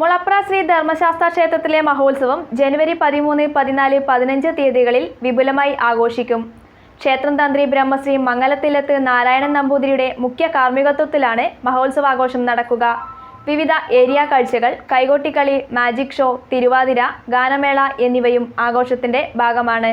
മുളപ്ര ശ്രീ ധർമ്മശാസ്ത്ര ക്ഷേത്രത്തിലെ മഹോത്സവം ജനുവരി പതിമൂന്ന് പതിനാല് പതിനഞ്ച് തീയതികളിൽ വിപുലമായി ആഘോഷിക്കും. ക്ഷേത്രം തന്ത്രി ബ്രഹ്മശ്രീ മംഗലത്തിലത്ത് നാരായണൻ നമ്പൂതിരിയുടെ മുഖ്യ കാർമ്മികത്വത്തിലാണ് മഹോത്സവാഘോഷം നടക്കുക. വിവിധ ഏരിയ കാഴ്ചകൾ കൈകൊട്ടിക്കളി മാജിക് ഷോ തിരുവാതിര ഗാനമേള എന്നിവയും ആഘോഷത്തിന്റെ ഭാഗമാണ്.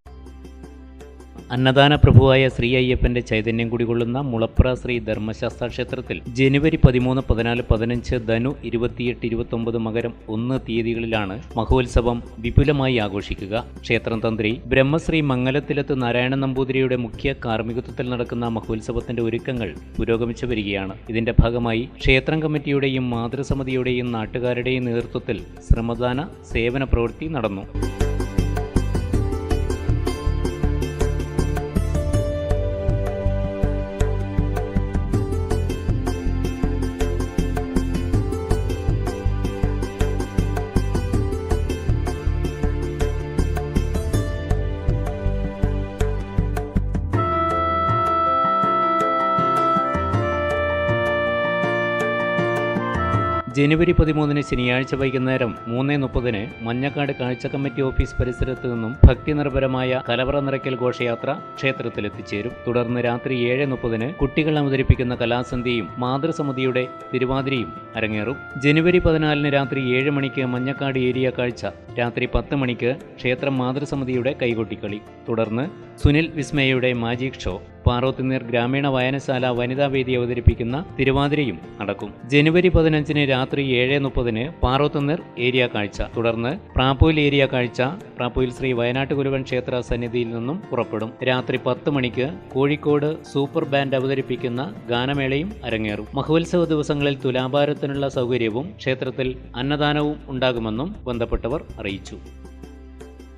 അന്നദാന പ്രഭുവായ ശ്രീ അയ്യപ്പന്റെ ചൈതന്യം കുടികൊള്ളുന്ന മുളപ്ര ശ്രീ ധർമ്മശാസ്ത്ര ക്ഷേത്രത്തിൽ ജനുവരി പതിമൂന്ന് പതിനാല് പതിനഞ്ച് ധനു ഇരുപത്തിയെട്ട് ഇരുപത്തൊമ്പത് മകരം ഒന്ന് തീയതികളിലാണ് മഹോത്സവം വിപുലമായി ആഘോഷിക്കുക. ക്ഷേത്രം തന്ത്രി ബ്രഹ്മശ്രീ മംഗലത്തിലത്ത് നാരായണ നമ്പൂതിരിയുടെ മുഖ്യ കാർമ്മികത്വത്തിൽ നടക്കുന്ന മഹോത്സവത്തിന്റെ ഒരുക്കങ്ങൾ പുരോഗമിച്ചു വരികയാണ്. ഇതിന്റെ ഭാഗമായി ക്ഷേത്രം കമ്മിറ്റിയുടെയും മാതൃസമിതിയുടെയും നാട്ടുകാരുടെയും നേതൃത്വത്തിൽ ശ്രമദാന സേവന പ്രവൃത്തി നടന്നു. ജനുവരി പതിമൂന്നിന് ശനിയാഴ്ച വൈകുന്നേരം മൂന്ന് മുപ്പതിന് മഞ്ഞക്കാട് കാഴ്ച കമ്മിറ്റി ഓഫീസ് പരിസരത്തു നിന്നും ഭക്തി നിർഭരമായ കലവറ നിറയ്ക്കൽ ഘോഷയാത്ര ക്ഷേത്രത്തിൽ എത്തിച്ചേരും തുടർന്ന് രാത്രി ഏഴ് മുപ്പതിന് കുട്ടികൾ അവതരിപ്പിക്കുന്ന കലാസന്ധ്യയും മാതൃസമിതിയുടെ തിരുവാതിരയും അരങ്ങേറും. ജനുവരി പതിനാലിന് രാത്രി ഏഴ് മണിക്ക് മഞ്ഞക്കാട് ഏരിയ കാഴ്ച രാത്രി പത്ത് മണിക്ക് ക്ഷേത്രം മാതൃസമിതിയുടെ കൈകൊട്ടിക്കളി. തുടർന്ന് സുനിൽ വിസ്മയയുടെ മാജിക് ഷോ. പാറോത്തുനീർ ഗ്രാമീണ വായനശാല വനിതാ വേദി അവതരിപ്പിക്കുന്ന തിരുവാതിരയും നടക്കും. ജനുവരി പതിനഞ്ചിന് രാത്രി ഏഴ് മുപ്പതിന് പാറോത്തുനീർ ഏരിയ കാഴ്ച. തുടർന്ന് പ്രാപ്പൂയിൽ ഏരിയ കാഴ്ച. പ്രാപ്പൂയിൽ ശ്രീ വയനാട്ട് ഗുരുവൻ ക്ഷേത്ര സന്നിധിയിൽ നിന്നും പുറപ്പെടും. രാത്രി പത്ത് മണിക്ക് കോഴിക്കോട് സൂപ്പർ ബാൻഡ് അവതരിപ്പിക്കുന്ന ഗാനമേളയും അരങ്ങേറും. മഹോത്സവ ദിവസങ്ങളിൽ തുലാഭാരത്തിനുള്ള സൗകര്യവും ക്ഷേത്രത്തിൽ അന്നദാനവും ഉണ്ടാകുമെന്നും ബന്ധപ്പെട്ടവർ അറിയിച്ചു.